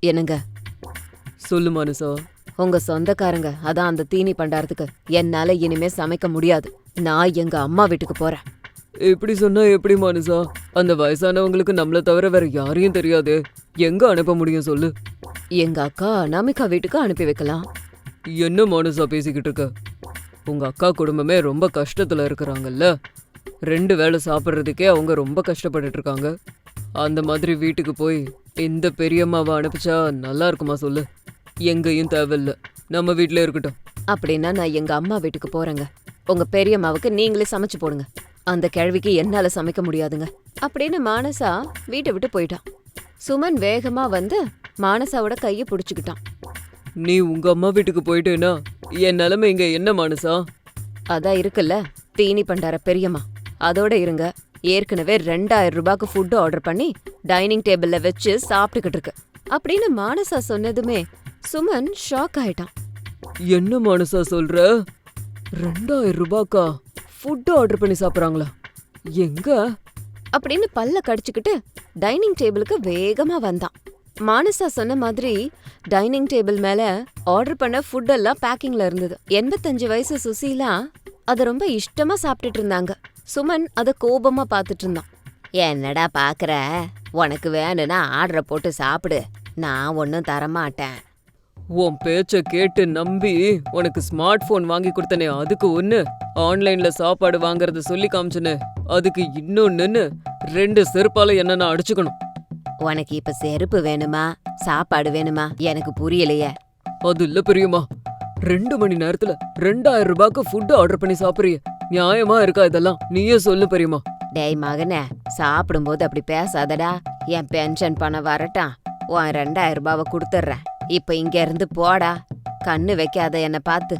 என்னங்க? சொல்லு மனுஷா. உங்க சொந்தக்காரங்க அதான் அந்த தீனி பண்டாரத்துக்கு. என்னால இனிமே சமைக்க முடியாது. நான் எங்க அம்மா வீட்டுக்கு போறேன். எப்படி சொன்னா எப்படி மனுஷா? அந்த வயசானவங்களுக்கு நம்மள தவிர வேற யாரையும் தெரியாது. எங்க அனுப்ப முடியும் சொல்லு. எங்க அக்கா அனாமிகா வீட்டுக்கு அனுப்பி வைக்கலாம். என்ன மனுஷா பேசிக்கிட்டு இருக்க? உங்க அக்கா குடும்பமே ரொம்ப கஷ்டத்துல இருக்கிறாங்கல்ல. ரெண்டு வேளை சாப்பிட்றதுக்கே அவங்க ரொம்ப கஷ்டப்பட்டுட்டு இருக்காங்க. அந்த மாதிரி வீட்டுக்கு போய் இந்த பெரியம்மாவை அனுப்பிச்சா நல்லா இருக்குமா சொல்லு. எங்கேயும் தேவையில்ல. நம்ம வீட்டிலே இருக்கட்டும். அப்படின்னா நான் எங்க அம்மா வீட்டுக்கு போறேங்க. உங்க பெரியம்மாவுக்கு நீங்களே சமைச்சு போடுங்க. அந்த கிழவிக்கு என்னால சமைக்க முடியாதுங்க. அப்படின்னு மானசா வீட்டை விட்டு போயிட்டான். சுமன் வேகமா வந்து மானசாவோட கையை பிடிச்சுக்கிட்டான். நீ உங்க அம்மா வீட்டுக்கு போயிட்டேனா என் நிலைமை இங்க என்ன மனுஷா அதான் இருக்குல்ல தீனி பண்டார பெரியம்மா. அதோட இருங்க. ஏற்கனவே ரெண்டாயிரம் ரூபாய்க்கு ஃபுட் ஆர்டர் பண்ணி டைனிங் டேபிள்ல வச்சு சாப்பிட்டுக்கிட்டு இருக்கு. அப்படின்னு மானசா சொன்னதுமே சுமன் ஷாக் ஆயிட்டான். என்ன மனுஷா சொல்ற? ரெண்டாயிரம் ரூபாய்க்கா ஃபுட் ஆர்டர் பண்ணி சாப்பிட்றாங்களா? எங்க? அப்படின்னு பல்ல கடிச்சுக்கிட்டு டைனிங் டேபிளுக்கு வேகமா வந்தான். மானசா சொன்ன மாதிரி டைனிங் டேபிள் மேல ஆர்டர் பண்ண ஃபுட் எல்லாம் பேக்கிங்ல இருந்தது. எண்பத்தஞ்சு வயசு சுசீலா அத ரொம்ப இஷ்டமா சாப்பிட்டுட்டு இருந்தாங்க. சுமன் அத கோபமா பார்த்துட்டு இருந்தான். என்னடா பாக்குற? உனக்கு வேணும்னா ஆர்டரை போட்டு சாப்பிடு. நான் ஒன்னும் தரமாட்டேன். உன் பேச்ச கேட்டு நம்பி உனக்கு ஸ்மார்ட் போன் வாங்கி கொடுத்தனே அதுக்கு ஒண்ணு. ஆன்லைன்ல சாப்பாடு வாங்குறத சொல்லி காமிச்சனே அதுக்கு இன்னொன்னுன்னு ரெண்டு செருப்பால என்ன நான் அடிச்சுக்கணும். உனக்கு இப்ப செருப்பு வேணுமா? சாப்பாடு வேணுமா? எனக்கு புரியலையே. அது இல்ல பெரியம்மா ரெண்டு மணி நேரத்துல ரெண்டாயிரம் ரூபாய்க்கு ஃபுட் ஆர்டர் பண்ணி சாப்பிடுறிய. நியாயமா இருக்கா இதெல்லாம்? நீயே சொல்லு பெரியம்மா. டேய் மகனே சாப்பிடும்போது அப்படி பேசாதடா. என் பென்ஷன் பணம் வரட்டும். உன் ரெண்டாயிரம் ரூபாவை கொடுத்துட்றேன். இப்ப இங்க இருந்து போடா. கண்ணு வைக்காத என்ன பார்த்து.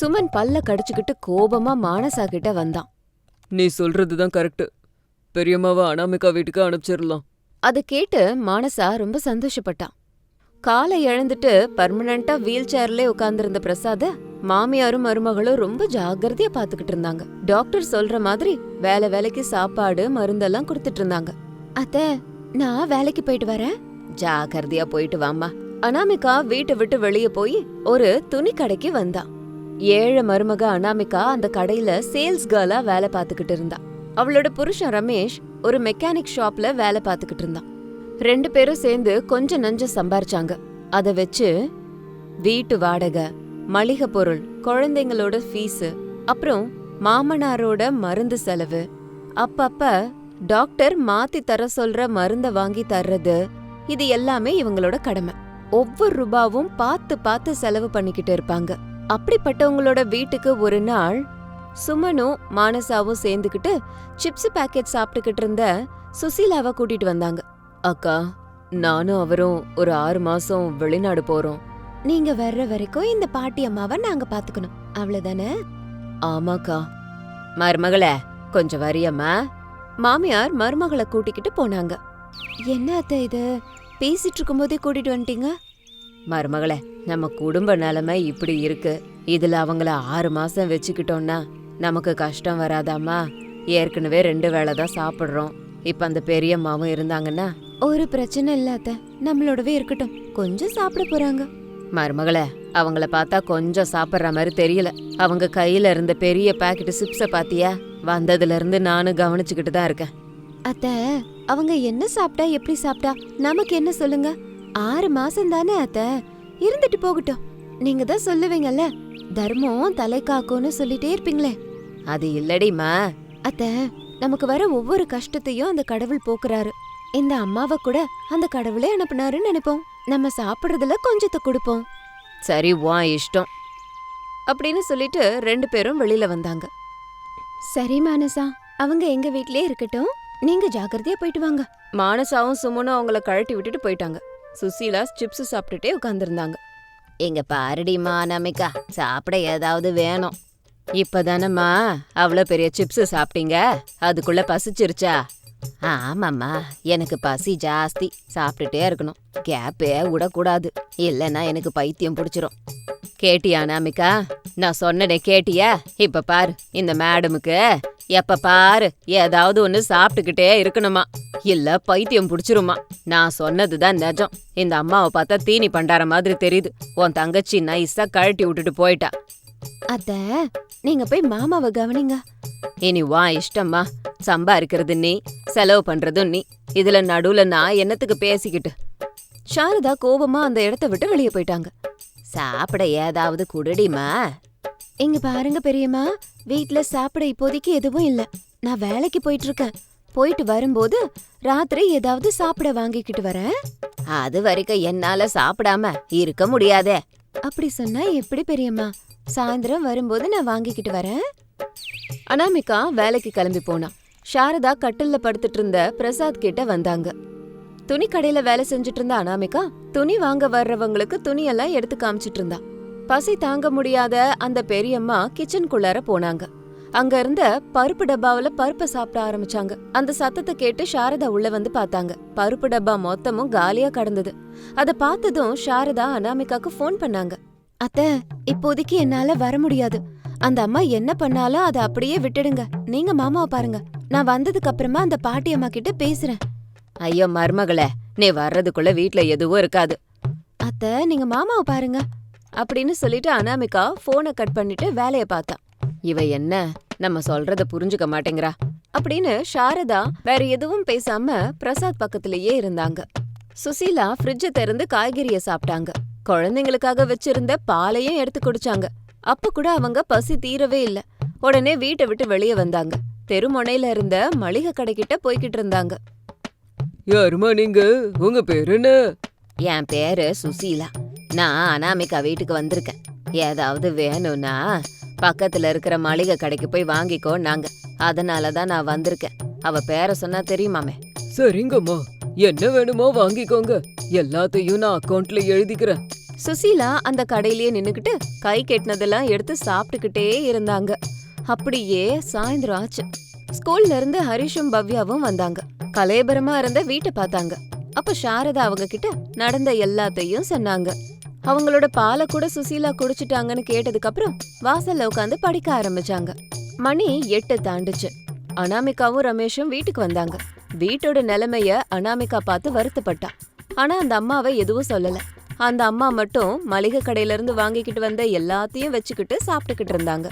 சுமன் பல்ல கடிச்சுக்கிட்டு கோபமா மானசா கிட்ட வந்தான். நீ சொல்றதுதான் கரெக்ட் பெரியம்மாவை அனாமிகா வீட்டுக்கு அனுப்பிச்சிடலாம் அதை கேட்டு மானசா ரொம்ப சந்தோஷப்பட்டான். காலை இழந்துட்டு பர்மனண்டா வீல் சேர்ல உட்கார்ந்திருந்த பிரசாத மாமியாரும் மருமகளும் ரொம்ப ஜாக்கிரதையா பாத்துக்கிட்டு இருந்தாங்க. டாக்டர் சொல்ற மாதிரி வேலை வேலைக்கு சாப்பாடு மருந்தெல்லாம் கொடுத்துட்டு இருந்தாங்க. அத்த நான் வேலைக்கு போயிட்டு வரேன். ஜாக்கிரதையா போயிட்டு வாம்மா. அனாமிகா வீட்டை விட்டு வெளிய போய் ஒரு துணி கடைக்கு வந்தா. ஏழை மருமக அனாமிகா அந்த கடையில சேல்ஸ் கேர்லா வேலை பார்த்துக்கிட்டு இருந்தா. அவளோட புருஷன் ரமேஷ் ஒரு மெக்கானிக் ஷாப்ல வேலை பார்த்துக்கிட்டு இருந்தான் ரெண்டு பேரும் சேர்ந்து கொஞ்சம் நஞ்சம் சம்பாரிச்சாங்க. அத வச்சு வீட்டு வாடகை மளிகை பொருள் குழந்தைங்களோட ஃபீஸு அப்புறம் மாமனாரோட மருந்து செலவு. அப்பப்ப டாக்டர் மாத்தி தர சொல்ற மருந்த வாங்கி தர்றது இது எல்லாமே இவங்களோட கடமை. ஒவ்வொரு ரூபாவும் பார்த்து பார்த்து செலவு பண்ணிக்கிட்டு இருப்பாங்க. அப்படிப்பட்டவங்களோட வீட்டுக்கு ஒரு நாள் சுமனும் மானசாவும் சேர்ந்துக்கிட்டு சிப்ஸ் பாக்கெட் சாப்பிட்டுக்கிட்டு இருந்த சுசீலாவை கூட்டிட்டு வந்தாங்க. அக்கா நானும் அவரும் ஒரு ஆறு மாசம் வெளிநாடு போறோம். நீங்க வர்ற வரைக்கும் இந்த பாட்டி அம்மாவை நாங்க பாத்துக்கணும். அவ்வளவுதானே? ஆமாக்கா. மருமகளே கொஞ்சம் வரியம்மா. மாமியார் மருமகளை கூட்டிக்கிட்டு போனாங்க. என்ன அத்தை இது? பேசிட்டு இருக்கும்போதே கூட்டிட்டு வந்துட்டீங்க? மருமகளே நம்ம குடும்ப நிலைமை இப்படி இருக்கு. இதுல அவங்கள ஆறு மாசம் வச்சுக்கிட்டோம்னா நமக்கு கஷ்டம் வராதாம்மா. ஏற்கனவே ரெண்டு வேளை தான் சாப்பிடுறோம். இப்ப அந்த பெரியம்மாவும் இருந்தாங்கன்னா ஒரு பிரச்சனை இல்லாத நம்மளோடவே இருக்கட்டும். கொஞ்சம் சாப்பிட போறாங்க. மருமகளே அவங்கள பார்த்தா கொஞ்சம் சாப்பிடுற மாதிரி தெரியல. அவங்க கையில இருந்த பெரிய பாக்கெட் சிப்ஸ பாத்தியா? வந்ததுல இருந்து நானும் கவனிச்சுக்கிட்டு தான் இருக்கேன். அத்த அவங்க என்ன சாப்பிட்டா எப்படி சாப்பிட்டா? நமக்கு என்ன சொல்லுங்க? ஆறு மாசம் தானே அத்த? இருந்துட்டு போகட்டும். நீங்க தான் சொல்லுவீங்கல்ல? தர்மம் தலை காக்கும்னு சொல்லிட்டே இருப்பீங்களே. அது இல்லடிமா அத்த நமக்கு வர ஒவ்வொரு கஷ்டத்தையும் அந்த கடவுள் போக்குறாரு. இந்த அம்மாவை கூட அந்த கடவுளே அனுப்புனாருன்னு நினைப்போம். நம்ம சாப்பிடுறதுல கொஞ்சத்தை கொடுப்போம். சரி வா இஷ்டம். அப்படின்னு சொல்லிட்டு ரெண்டு பேரும் வெளியில வந்தாங்க. சரி மானசா அவங்க எங்க வீட்லயே இருக்கட்டும். நீங்க ஜாக்கிரதையா போயிட்டு வாங்க. மானசாவும் சுமனும் அவங்கள கழட்டி விட்டுட்டு போயிட்டாங்க. சுசீலா சிப்ஸ் சாப்பிட்டுட்டே உட்கார்ந்திருந்தாங்க. எங்க பாருடிமா நமிகா சாப்பிட ஏதாவது வேணும். இப்பதானம்மா அவ்வளோ பெரிய சிப்ஸ் சாப்பிட்டீங்க? அதுக்குள்ள பசிச்சிருச்சா? ஆமாம்மா எனக்கு பசி ஜாஸ்தி. சாப்பிட்டுட்டே இருக்கணும். கேப்பே விடக்கூடாது. இல்லைன்னா எனக்கு பைத்தியம் பிடிச்சிரும். கேட்டியா அனாமிகா? நான் சொன்னனே கேட்டியா? இப்ப பாரு இந்த மேடமுக்கு எப்ப பாரு ஏதாவது ஒன்று சாப்பிட்டுக்கிட்டே இருக்கணுமா? இல்ல பைத்தியம் பிடிச்சிருமா? நான் சொன்னதுதான் நிஜம். இந்த அம்மாவை பார்த்தா தீனி பண்டார மாதிரி தெரியுது. உன் தங்கச்சி நைஸா கழட்டி விட்டுட்டு போயிட்டா. அத்த நீங்க போய் மாமாவை கவனிங்க. இனி வா இஷ்டம்மா சம்பாதிக்கிறது நீ செலவு பண்றதும் நீ இதுல நடுவுல நான் என்னத்துக்கு பேசிக்கிட்டு? சாரதா கோபமா அந்த இடத்த விட்டு வெளியே போயிட்டாங்க. சாப்பிட ஏதாவது குடுடிமா? இங்க பாருங்க பெரியம்மா வீட்ல சாப்பிட இப்போதைக்கு எதுவும் இல்ல. நான் வேலைக்கு போயிட்டு இருக்கேன் போயிட்டு வரும்போது ராத்திரி ஏதாவது சாப்பிட வாங்கிக்கிட்டு வரேன். அது வரைக்கும் என்னால சாப்பிடாம இருக்க முடியாதே. அப்படி சொன்னா எப்படி பெரியம்மா? சாயந்தரம் வரும்போது நான் வாங்கிக்கிட்டு வரேன். அனாமிகா வேலைக்கு கிளம்பி போனா. சாரதா கட்டில்ல படுத்துட்டு இருந்த பிரசாத் கிட்ட வந்தாங்க. துணி கடையில வேலை செஞ்சுட்டு இருந்த அனாமிகா துணி வாங்க வர்றவங்களுக்கு துணியெல்லாம் எடுத்து காமிச்சிட்டு இருந்தா பசி தாங்க முடியாத அந்த பெரியம்மா கிச்சனுக்குள்ளார போனாங்க. அங்க இருந்த பருப்பு டப்பாவுல பருப்பை சாப்பிட ஆரம்பிச்சாங்க. அந்த சத்தத்தை கேட்டு சாரதா உள்ள வந்து பார்த்தாங்க. பருப்பு டப்பா மொத்தமும் காலியா கடந்தது. அத பார்த்ததும் சாரதா அனாமிகாக்கு ஃபோன் பண்ணாங்க. அத்த இப்போதைக்கு என்னால வர முடியாது. அந்த அம்மா என்ன பண்ணாலும் அதை அப்படியே விட்டுடுங்க. நீங்க மாமாவை பாருங்க. நான் வந்ததுக்கு அப்புறமா அந்த பாட்டி அம்மா கிட்ட பேசுறேன். ஐயோ மருமகளே நீ வர்றதுக்குள்ள வீட்ல எதுவும் இருக்காது. அத்த நீங்க மாமாவை பாருங்க. அப்படின்னு சொல்லிட்டு அனாமிகா போனை கட் பண்ணிட்டு வேலைய பார்த்தா. இவ என்ன? நம்ம சொல்றத புரிஞ்சுக்க மாட்டேங்கிறா. அப்படின்னு சாரதா வேற எதுவும் பேசாம பிரசாத் பக்கத்திலேயே இருந்தாங்க. சுசீலா ஃப்ரிட்ஜ திறந்து காய்கறிய சாப்பிட்டாங்க. குழந்தைங்களுக்காக வச்சிருந்த பாலையும் எடுத்து குடிச்சாங்க. அப்ப கூட அவங்க பசி தீரவே இல்ல. உடனே வீட்டை விட்டு வெளியே வந்தாங்க. தெருமுனையில இருந்த மளிகை கடைக்கிட்ட போய்கிட்டு இருந்தாங்க. யாருமா நீங்க? உங்க பேர் என்ன? என் பேரு சுசீலா. நான் அனாமிகா வீட்டுக்கு வந்திருக்கேன். ஏதாவது வேணும்னா பக்கத்துல இருக்கிற மளிகை கடைக்கு போய் வாங்கிக்கோ நாங்க. அதனால தான் நான் வந்திருக்கேன். அவ பேரை சொன்னா தெரியுமாமே? சரிங்கம்மா. என்ன வேணுமோ வாங்கிக்கோங்க. எல்லாத்தையும் நான் அக்கவுண்ட்ல எழுதிக்கிறேன். சுசீலா அந்த கடையிலேயே நின்னுக்கிட்டு கை கெட்டினதெல்லாம் எடுத்து சாப்பிட்டுக்கிட்டே இருந்தாங்க. அப்படியே சாயந்தரம் ஆச்சு. ஸ்கூல்ல இருந்து ஹரிஷும் பவ்யாவும் வந்தாங்க. கலேபரமா இருந்த வீட்டை பார்த்தாங்க. அப்ப சாரதா அவங்க கிட்ட நடந்த எல்லாத்தையும் சொன்னாங்க. அவங்களோட பாலை கூட சுசீலா குடிச்சிட்டாங்கன்னு கேட்டதுக்கு அப்புறம் வாசல்ல உட்காந்து படிக்க ஆரம்பிச்சாங்க. மணி எட்டு தாண்டுச்சு. அனாமிகாவும் ரமேஷும் வீட்டுக்கு வந்தாங்க. வீட்டோட நிலைமைய அனாமிகா பார்த்து வருத்தப்பட்டா. ஆனா அந்த அம்மாவை எதுவும் சொல்லல. அந்த அம்மா மட்டும் மளிகை கடையில இருந்து வாங்கிக்கிட்டு வந்த எல்லாத்தையும் வச்சுக்கிட்டு சாப்பிட்டுக்கிட்டு இருந்தாங்க.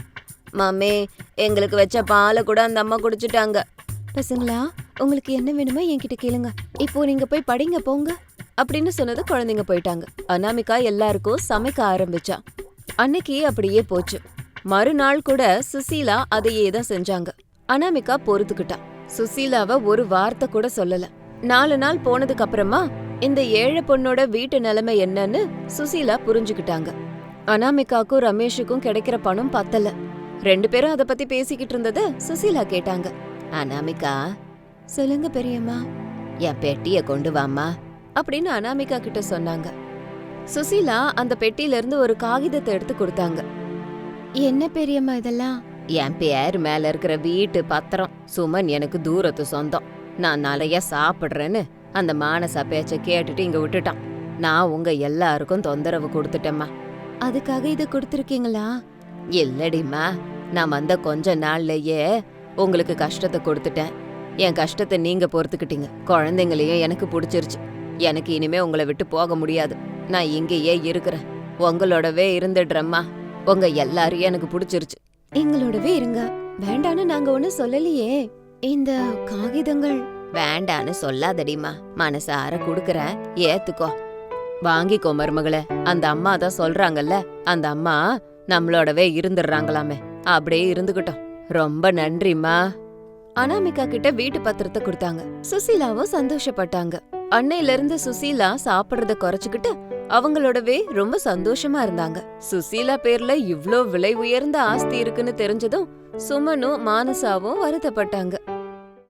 மாமே எங்களுக்கு வச்ச பாலை கூட அந்த அம்மா குடிச்சிட்டாங்க. பசங்களா உங்களுக்கு என்ன வேணுமோ என்கிட்ட கேளுங்க. இப்போ நீங்க போய் படிங்க போங்க. அப்படின்னு சொன்னது குழந்தைங்க போயிட்டாங்க. அனாமிகா எல்லாருக்கும் சமைக்க ஆரம்பிச்சா. அன்னைக்கு அப்படியே போச்சு. மறுநாள் கூட சுசீலா அதையே தான் செஞ்சாங்க. அனாமிகா பொறுத்துக்கிட்டா. சுசீலாவை ஒரு வார்த்தை கூட சொல்லல. நாலு நாள் போனதுக்கு அப்புறமா இந்த ஏழை பொண்ணோட வீட்டு நிலைமை என்னன்னு சுசீலா புரிஞ்சுக்கிட்டாங்க. அனாமிகாக்கும் ரமேஷுக்கும் கிடைக்கிற பணம் பத்தல. ரெண்டு பேரும் அதை பத்தி பேசிக்கிட்டு இருந்தத சுசீலா கேட்டாங்க. அனாமிகா சொல்லுங்க பெரியம்மா. என் பெட்டிய கொண்டு வாம்மா. அப்படின்னு அனாமிகா கிட்ட சொன்னாங்க. சுசீலா அந்த பெட்டியில இருந்து ஒரு காகிதத்தை எடுத்து கொடுத்தாங்க. என்ன பெரியம்மா இதெல்லாம்? என் பேர் மேல இருக்கிற வீட்டு பத்திரம். சுமன் எனக்கு தூரத்து சொந்தம். நான் நிறைய சாப்பிடுறேன்னு அந்த மானசா பேச்ச கேட்டுட்டு இங்க விட்டுட்டான். நான் உங்க எல்லாருக்கும் தொந்தரவு கொடுத்துட்டேம்மா. அதுக்காக இத கொடுத்துருக்கீங்களா? இல்லடிம்மா. நான் வந்த கொஞ்ச நாள்லயே உங்களுக்கு கஷ்டத்தை கொடுத்துட்டேன். என் கஷ்டத்தை நீங்க பொறுத்துக்கிட்டீங்க. குழந்தைங்களையும் எனக்கு பிடிச்சிருச்சு. எனக்கு இனிமே உங்களை விட்டு போக முடியாது. நான் இங்கேயே இருக்கிறேன். உங்களோடவே இருந்துடுறேம்மா உங்க எல்லாரையும் எனக்கு பிடிச்சிருச்சு. எங்களோடவே இருங்க. வேண்டான்னு நாங்க ஒண்ணு சொல்லலையே. இந்த காகிதங்கள். வேண்டான்னு சொல்லாதடிமா மனசார குடுக்கறேன் ஏத்துக்கோ. வாங்கிக்கோ மருமகளே. அந்த அம்மா தான் சொல்றாங்கல்ல. அந்த அம்மா நம்மளோடவே இருந்துடுறாங்களாமே. அப்படியே இருந்துகிட்டோம். ரொம்ப நன்றிம்மா. அனாமிகா கிட்ட வீட்டு பத்திரத்தை கொடுத்தாங்க. சுசீலாவும் சந்தோஷப்பட்டாங்க. அன்னையில இருந்து சுசீலா சாப்பிடுறத குறைச்சுக்கிட்டு அவங்களோடவே ரொம்ப சந்தோஷமா இருந்தாங்க. சுசீலா பேர்ல இவ்ளோ விலை உயர்ந்த ஆஸ்தி இருக்குன்னு தெரிஞ்சதும் சுமனும் மானசாவும் வருத்தப்பட்டாங்க.